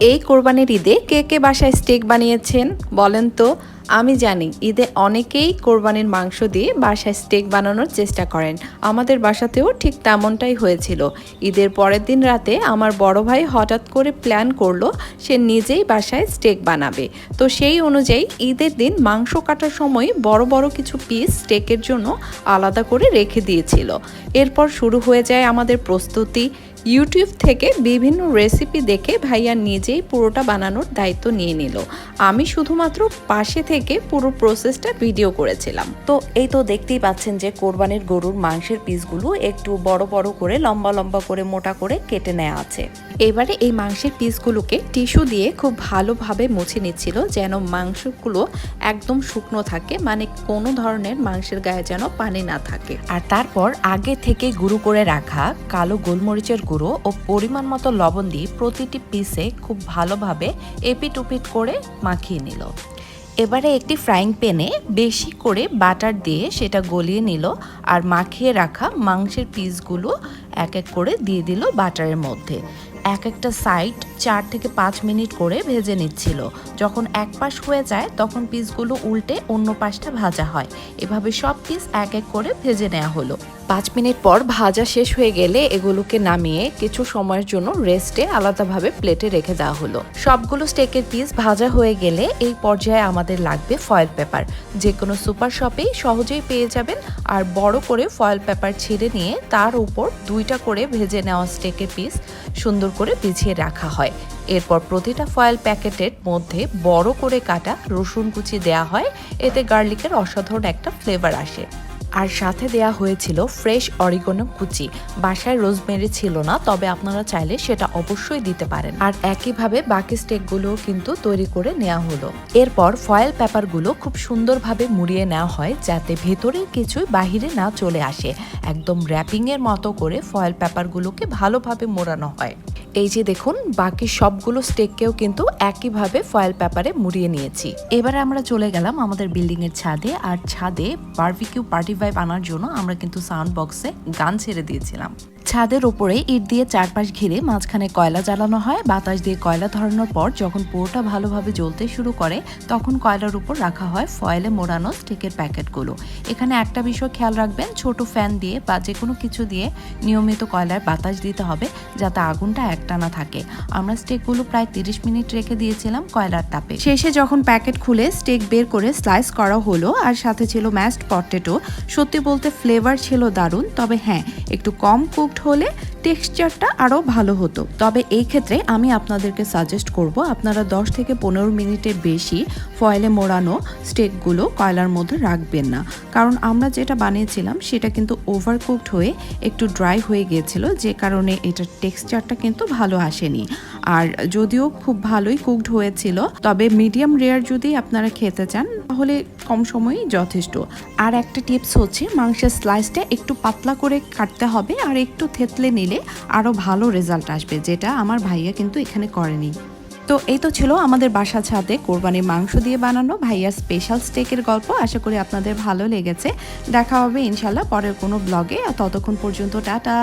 এই কোরবানির ঈদে কে কে বাসায় স্টেক বানিয়েছেন বলেন তো? আমি জানি, ঈদে অনেকেই কোরবানির মাংস দিয়ে বাসায় স্টেক বানানোর চেষ্টা করেন। আমাদের বাসাতেও ঠিক তেমনটাই হয়েছিল। ঈদের পরের দিন রাতে আমার বড় ভাই হঠাৎ করে প্ল্যান করল, সে নিজেই বাসায় স্টেক বানাবে। তো সেই অনুযায়ী ঈদের দিন মাংস কাটার সময় বড় বড় কিছু পিস স্টেকের জন্য আলাদা করে রেখে দিয়েছিল। এরপর শুরু হয়ে যায় আমাদের প্রস্তুতি। ইউটিউব থেকে বিভিন্ন রেসিপি দেখে ভাইয়া নিজেই পুরোটা বানানোর দায়িত্ব নিয়ে নিল। আমি শুধুমাত্র পাশে থেকে পুরো প্রসেসটা ভিডিও করেছিলাম। তো এই তো দেখতেই পাচ্ছেন যে কোরবানির গরুর মাংসের পিসগুলো একটু বড় বড় করে লম্বা লম্বা করে মোটা করে কেটে নেওয়া আছে। এবারে এই মাংসের পিসগুলোকে টিস্যু দিয়ে খুব ভালোভাবে মুছে নিচ্ছিল যেন মাংসগুলো একদম শুকনো থাকে মানে কোনো ধরনের মাংসের গায়ে যেন পানি না থাকে। আর তারপর আগে থেকে গুঁড়ো করে রাখা কালো গোলমরিচের গুঁড়ো ও পরিমাণ মতো লবণ দিয়ে প্রতিটি পিসে খুব ভালোভাবে এপিট উপিট করে মাখিয়ে নিল। এবারে একটি ফ্রাইং প্যানে বেশি করে বাটার দিয়ে সেটা গলিয়ে নিল আর মাখিয়ে রাখা মাংসের পিসগুলো এক এক করে দিয়ে দিল বাটারের মধ্যে। এক একটা সাইড চার থেকে পাঁচ মিনিট করে ভেজে নিচ্ছিল। যখন এক পাশ হয়ে যায়, তখন পিসগুলো উল্টে অন্য পাশটা ভাজা হয়। এভাবে সব পিস এক এক করে ভেজে নেওয়া হলো। পাঁচ মিনিট পর ভাজা শেষ হয়ে গেলে এগুলোকে নামিয়ে কিছু সময়ের জন্য রেস্টে আলাদাভাবে প্লেটে রেখে দেওয়া হলো। সবগুলো স্টেকের পিস ভাজা হয়ে গেলে এই পর্যায়ে আমাদের লাগবে ফয়েল পেপার যে কোনো সুপার শপেই সহজেই পেয়ে যাবেন আর বড় করে ফয়েল পেপার ছিঁড়ে নিয়ে তার উপর দুইটা করে ভেজে নেওয়া স্টেকের পিস সুন্দর করে বিছিয়ে রাখা হয়। এরপর প্রতিটা ফয়েল প্যাকেটের মধ্যে বড় করে কাটা রসুন কুচি দেয়া হয়। এতে গার্লিকের অসাধারণ একটা ফ্লেভার আসে। আর সাথে দেয়া হয়েছিল ফ্রেশ অরিগনো কুচি। বাসায় রোজমেরি ছিল না, তবে আপনারা চাইলে সেটা অবশ্যই দিতে পারেন। আর একইভাবে বাকি স্টেকগুলো কিন্তু তৈরি করে নেওয়া হলো। এরপর ফয়েল পেপারগুলো খুব সুন্দরভাবে মুড়িয়ে নেওয়া হয় যাতে ভেতরের কিছুই বাহিরে না চলে আসে। একদম র্যাপিং এর মতো করে ফয়েল পেপারগুলোকে ভালোভাবে মোড়ানো হয়। এই যে দেখুন, বাকি সবগুলো স্টেককেও কিন্তু একইভাবে ফয়েল পেপারে মুড়িয়ে নিয়েছি। এবারে আমরা চলে গেলাম আমাদের বিল্ডিং এর ছাদে। আর ছাদে বারবিকিউ পার্টি ভাইব আনার জন্য আমরা কিন্তু সাউন্ড বক্সে গান ছেড়ে দিয়েছিলাম। ছাদের ওপরে ইট দিয়ে চারপাশ ঘিরে মাঝখানে কয়লা জ্বালানো হয়। বাতাস দিয়ে কয়লা ধরানোর পর যখন পুরোটা ভালোভাবে জ্বলতে শুরু করে, তখন কয়লার উপর রাখা হয় ফয়েলে মোড়ানো স্টিকের প্যাকেটগুলো। এখানে একটা বিষয় খেয়াল রাখবেন, ছোট ফ্যান দিয়ে বা যে কোনো কিছু দিয়ে নিয়মিত কয়লার বাতাস দিতে হবে যাতে আগুনটা একটানা থাকে। আমরা স্টেকগুলো প্রায় তিরিশ মিনিট রেখে দিয়েছিলাম কয়লার তাপে। শেষে যখন প্যাকেট খুলে স্টেক বের করে স্লাইস করা হলো আর সাথে ছিল ম্যাশড পটেটো, সত্যি বলতে ফ্লেভার ছিল দারুণ। তবে হ্যাঁ একটু কম কুকড হলে টেক্সচারটা আরও ভালো হতো। তবে এই ক্ষেত্রে আমি আপনাদেরকে সাজেস্ট করব, আপনারা 10 থেকে পনেরো মিনিটের বেশি ফয়েলে মোড়ানো স্টেকগুলো কয়লার মধ্যে রাখবেন না। কারণ আমরা যেটা বানিয়েছিলাম, সেটা কিন্তু ওভার কুকড হয়ে একটু ড্রাই হয়ে গিয়েছিল, যে কারণে এটার টেক্সচারটা কিন্তু ভালো আসেনি। আর যদিও খুব ভালোই কুকড হয়েছিল, তবে মিডিয়াম রেয়ার যদি আপনারা খেতে চান, তাহলে কম সময়ই যথেষ্ট। আর একটা টিপস হচ্ছে, মাংসের স্লাইসটা একটু পাতলা করে কাটতে হবে আর একটু থেতলে নিলে আরও ভালো রেজাল্ট আসবে, যেটা আমার ভাইয়া কিন্তু এখানে করেনি। তো এই তো ছিল আমাদের বাসা ছাদে কোরবানির মাংস দিয়ে বানানো ভাইয়ার স্পেশাল স্টেকের গল্প। আশা করি আপনাদের ভালো লেগেছে। দেখা হবে ইনশাল্লাহ পরের কোনো ব্লগে ততক্ষণ পর্যন্ত টাটা।